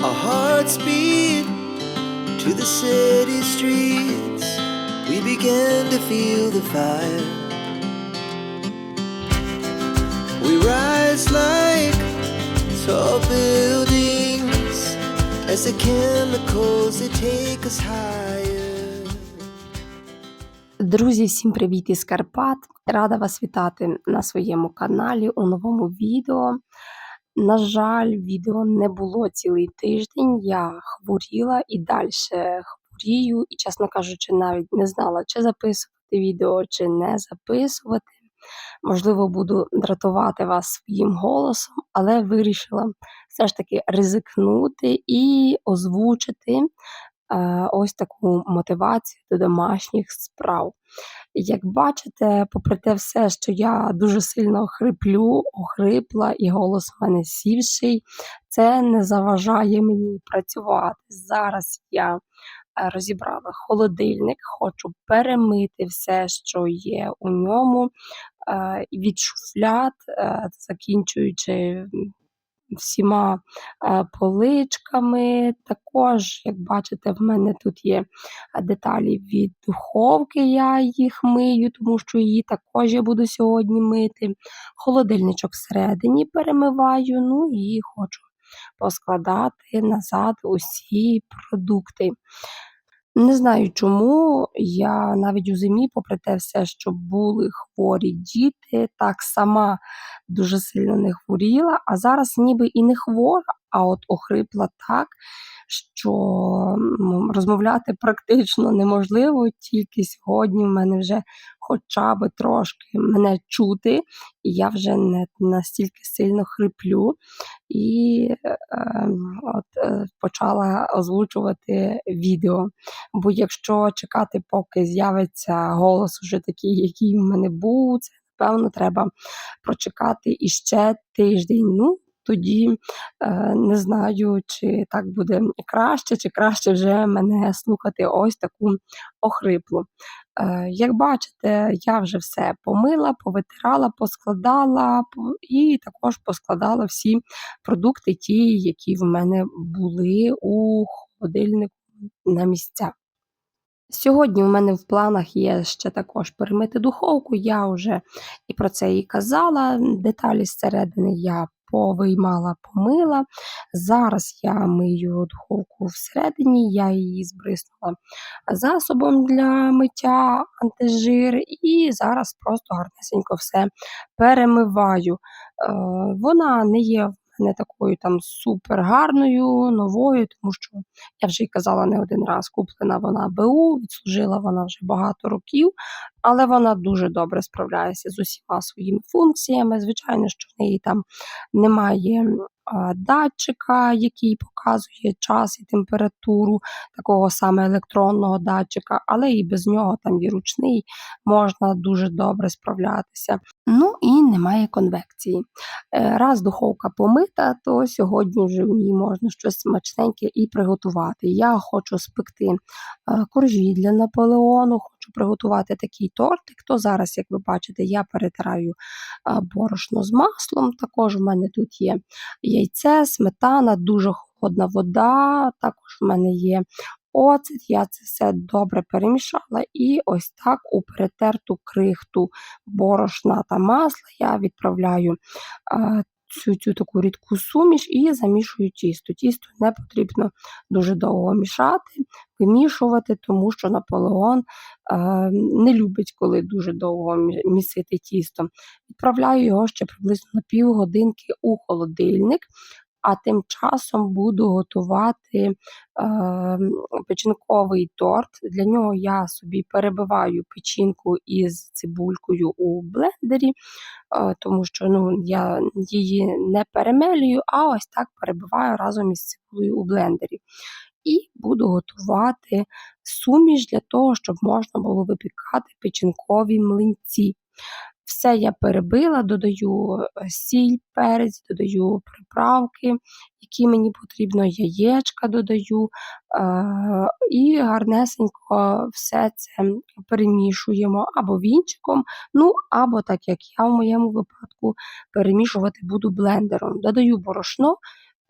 Our hearts beat to the city streets. We began to feel the fire. We rise like tall buildings as the chemicals they take us higher. Друзі, всім привіт із Карпат! Рада вас вітати на своєму каналі у новому відео. На жаль, відео не було цілий тиждень. Я хворіла і далі хворію, і, чесно кажучи, навіть не знала, чи записувати відео, чи не записувати. Можливо, буду дратувати вас своїм голосом, але вирішила все ж таки ризикнути і озвучити ось таку мотивацію до домашніх справ. Як бачите, попри те все, що я дуже сильно хриплю, охрипла і голос в мене сівший, це не заважає мені працювати. Зараз я е, розібрала холодильник, хочу перемити все, що є у ньому, е, від шуфлят, е, закінчуючи всіма е, поличками. Також, як бачите, в мене тут є деталі від духовки, я їх мию, тому що її також я буду сьогодні мити. Холодильничок всередині перемиваю, ну і хочу поскладати назад усі продукти. Не знаю чому. Я навіть у зимі, попри те все, що були хворі діти, так сама дуже сильно не хворіла, а зараз ніби і не хвора, а от охрипла так, що розмовляти практично неможливо. Тільки сьогодні в мене вже хоча б трошки мене чути, і я вже не настільки сильно хриплю. І е, от е, почала озвучувати відео. Бо якщо чекати, поки з'явиться голос уже такий, який в мене був, це напевно треба прочекати іще тиждень. Ну, тоді е, не знаю, чи так буде краще, чи краще вже мене слухати ось таку охриплу. Е, як бачите, я вже все помила, повитирала, поскладала і також поскладала всі продукти, ті, які в мене були у холодильнику на місця. Сьогодні у мене в планах є ще також перемити духовку. Я вже і про це і казала. Деталі зсередини я повиймала, помила. Зараз я мию духовку всередині, я її збриснула засобом для миття антижир, і зараз просто гарнесенько все перемиваю. Е, вона не є не такою там супер гарною, новою, тому що я вже й казала не один раз, куплена вона БУ, відслужила вона вже багато років, але вона дуже добре справляється з усіма своїми функціями. Звичайно, що в неї там немає датчика, який показує час і температуру, такого саме електронного датчика, але і без нього там і ручний можна дуже добре справлятися. Ну і немає конвекції. Е, раз духовка помита, то сьогодні вже в ній можна щось смачненьке і приготувати. Я хочу спекти е, коржі для Наполеону, хочу приготувати такий тортик. То зараз, як ви бачите, я перетираю борошно з маслом. Також у мене тут є яйце, сметана, дуже холодна вода. Також в мене є оцет. Я це все добре перемішала. І ось так у перетерту крихту борошна та масла я відправляю цю цю таку рідку суміш і замішую тісто. Тісто не потрібно дуже довго мішати, вимішувати, тому що Наполеон е, не любить, коли дуже довго місити тісто. Відправляю його ще приблизно на півгодинки у холодильник а тим часом буду готувати е, печінковий торт. Для нього я собі перебиваю печінку із цибулькою у блендері, е, тому що ну, я її не перемелюю, а ось так перебиваю разом із цибулею у блендері. І буду готувати суміш для того, щоб можна було випікати печінкові млинці. Все я перебила, додаю е, сіль, перець, додаю приправки, які мені потрібно, яєчка додаю е, і гарнесенько все це перемішуємо або вінчиком, ну або так як я в моєму випадку перемішувати буду блендером. Додаю борошно,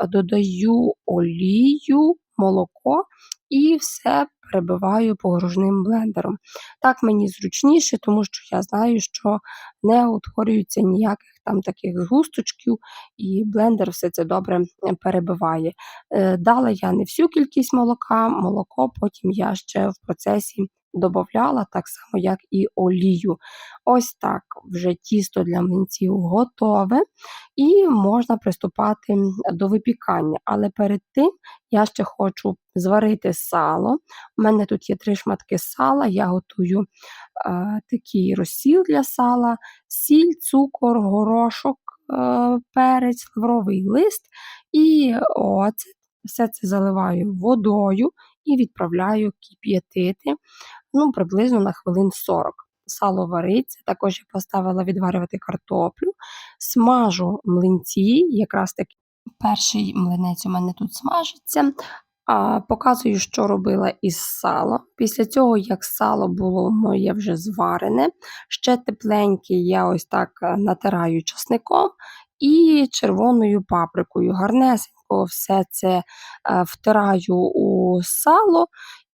додаю олію, молоко і все перебиваю погружним блендером. Так мені зручніше, тому що я знаю, що не утворюється ніяких там таких згусточків, і блендер все це добре е, перебиває. Е, Дала я не всю кількість молока, молоко потім я ще в процесі додавала, так само, як і олію. Ось так вже тісто для млинців готове, і можна приступати до випікання. Але перед тим я ще хочу зварити сало. У мене тут є три шматки сала, я готую е, такий розсіл для сала, сіль, цукор, горошок, е, перець, лавровий лист і оцет. Все це заливаю водою і відправляю кип'ятити ну, приблизно на хвилин 40. Сало вариться, також я поставила відварювати картоплю, смажу млинці, якраз таки перший млинець у мене тут смажиться. А, Показую, що робила із сала. Після цього, як сало було моє вже зварене, ще тепленьке, я ось так е, натираю часником і червоною паприкою. Гарнесенько все це е, втираю у сало,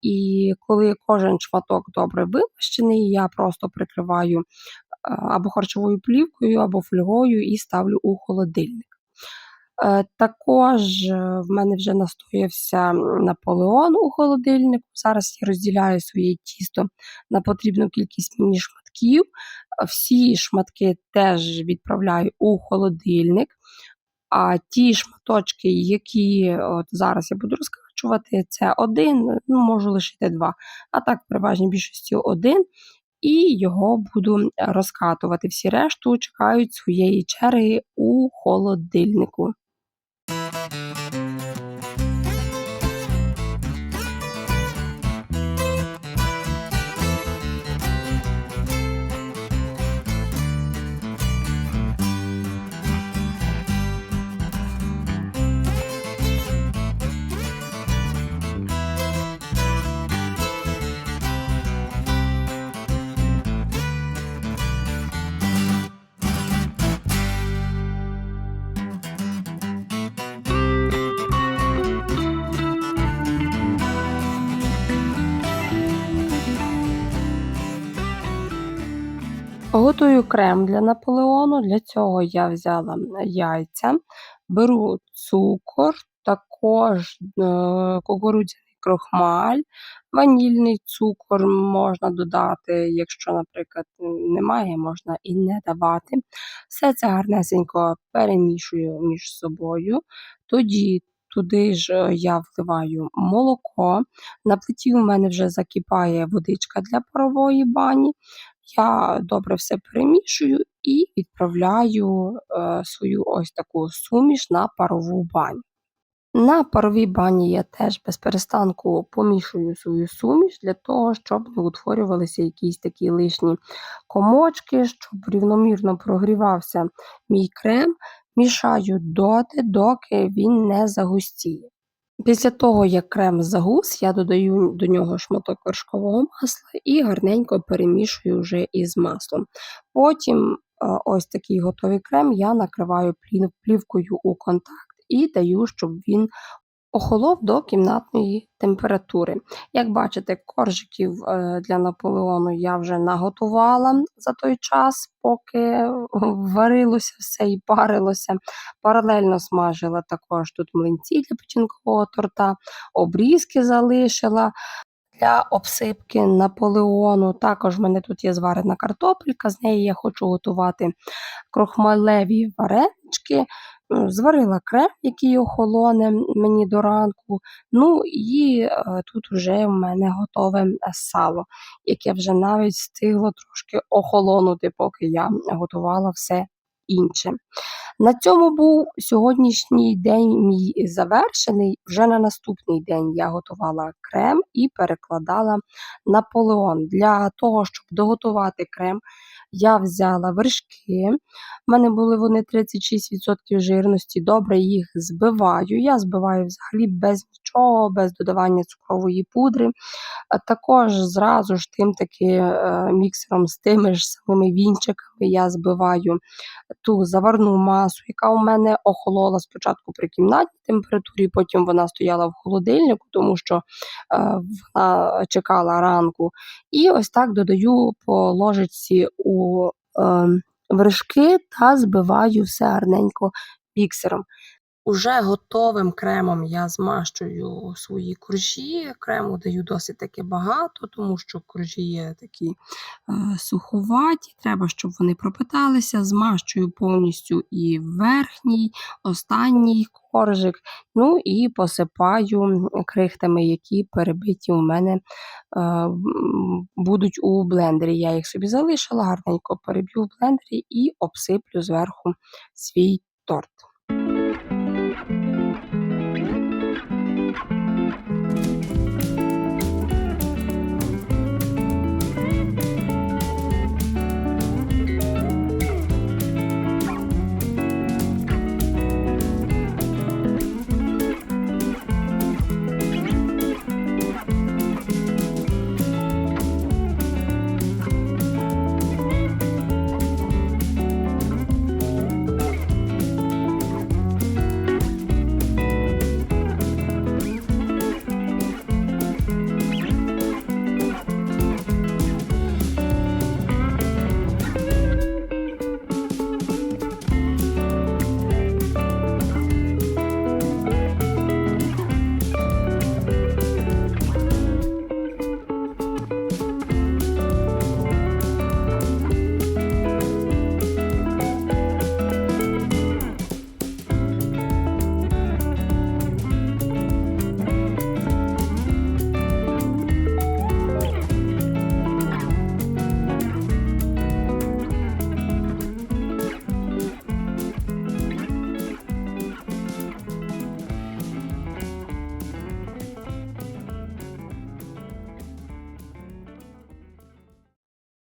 і коли кожен шматок добре вимащений, я просто прикриваю е, або харчовою плівкою, або фольгою і ставлю у холодильник. Е, також е, в мене вже настоявся наполеон у холодильнику. Зараз я розділяю своє тісто на потрібну кількість мені шматків. Всі шматки теж відправляю у холодильник. А ті шматочки, які от зараз я буду розкачувати, це один, ну можу лишити два. А так, в переважній більшості один. І його буду розкатувати. Всі решту чекають своєї черги у холодильнику. Готую крем для наполеону. Для цього я взяла яйця, беру цукор, також е, кукурудзяний крохмаль, ванільний цукор можна додати, якщо, наприклад, немає, можна і не давати. Все це гарнесенько перемішую між собою. Тоді туди ж е, я вливаю молоко. На плиті у мене вже закипає водичка для парової бані. Я добре все перемішую і відправляю е, свою ось таку суміш на парову баню. На паровій бані я теж без перестанку помішую свою суміш для того, щоб не утворювалися якісь такі лишні комочки, щоб рівномірно прогрівався мій крем. Мішаю доти, доки він не загустіє. Після того, як крем загус, я додаю до нього шматок вершкового масла і гарненько перемішую вже із маслом. Потім е, ось такий готовий крем я накриваю плівкою у контакт і даю, щоб він охолов до кімнатної температури. Як бачите, коржиків е, для наполеону я вже наготувала за той час, поки варилося все і парилося. Паралельно смажила також тут млинці для печінкового торта, обрізки залишила. Для обсипки наполеону. Також в мене тут є зварена картопелька, з неї я хочу готувати крохмалеві варенички. Зварила крем, який охолоне мені до ранку. Ну і е, тут вже в мене готове е, сало, яке вже навіть встигло трошки охолонути, поки я готувала все інше. На цьому був сьогоднішній день мій завершений. Вже на наступний день я готувала крем і перекладала наполеон. Для того, щоб доготувати крем, Я взяла вершки, в мене були вони 36% жирності, добре їх збиваю. Я збиваю взагалі без нічого, без додавання цукрової пудри. Також зразу ж тим таки е, міксером з тими ж самими вінчиками я збиваю ту заварну масу, яка у мене охолола спочатку при кімнатній температурі, потім вона стояла в холодильнику, тому що е, вона чекала ранку. І ось так додаю по ложечці у е, вершки та збиваю все гарненько міксером. Уже готовим кремом я змащую свої коржі. Крему даю досить таки багато, тому що коржі є такі е, суховаті. Треба, щоб вони пропиталися. Змащую повністю і верхній, останній коржик. Ну і посипаю крихтами, які перебиті у мене е, будуть у блендері. Я їх собі залишила, гарненько переб'ю в блендері і обсиплю зверху свій торт.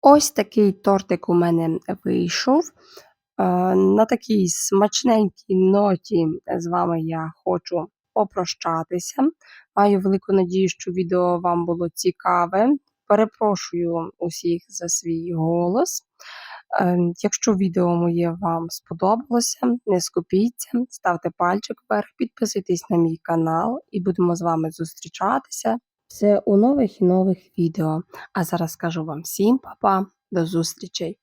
Ось такий тортик у мене вийшов. Е, На такій смачненькій ноті з вами я хочу попрощатися. Маю велику надію, що відео вам було цікаве. Перепрошую усіх за свій голос. Е, Якщо відео моє вам сподобалося, не скупіться, ставте пальчик вверх, підписуйтесь на мій канал і будемо з вами зустрічатися. Все у нових і нових відео. А зараз скажу вам всім па-па, до зустрічей!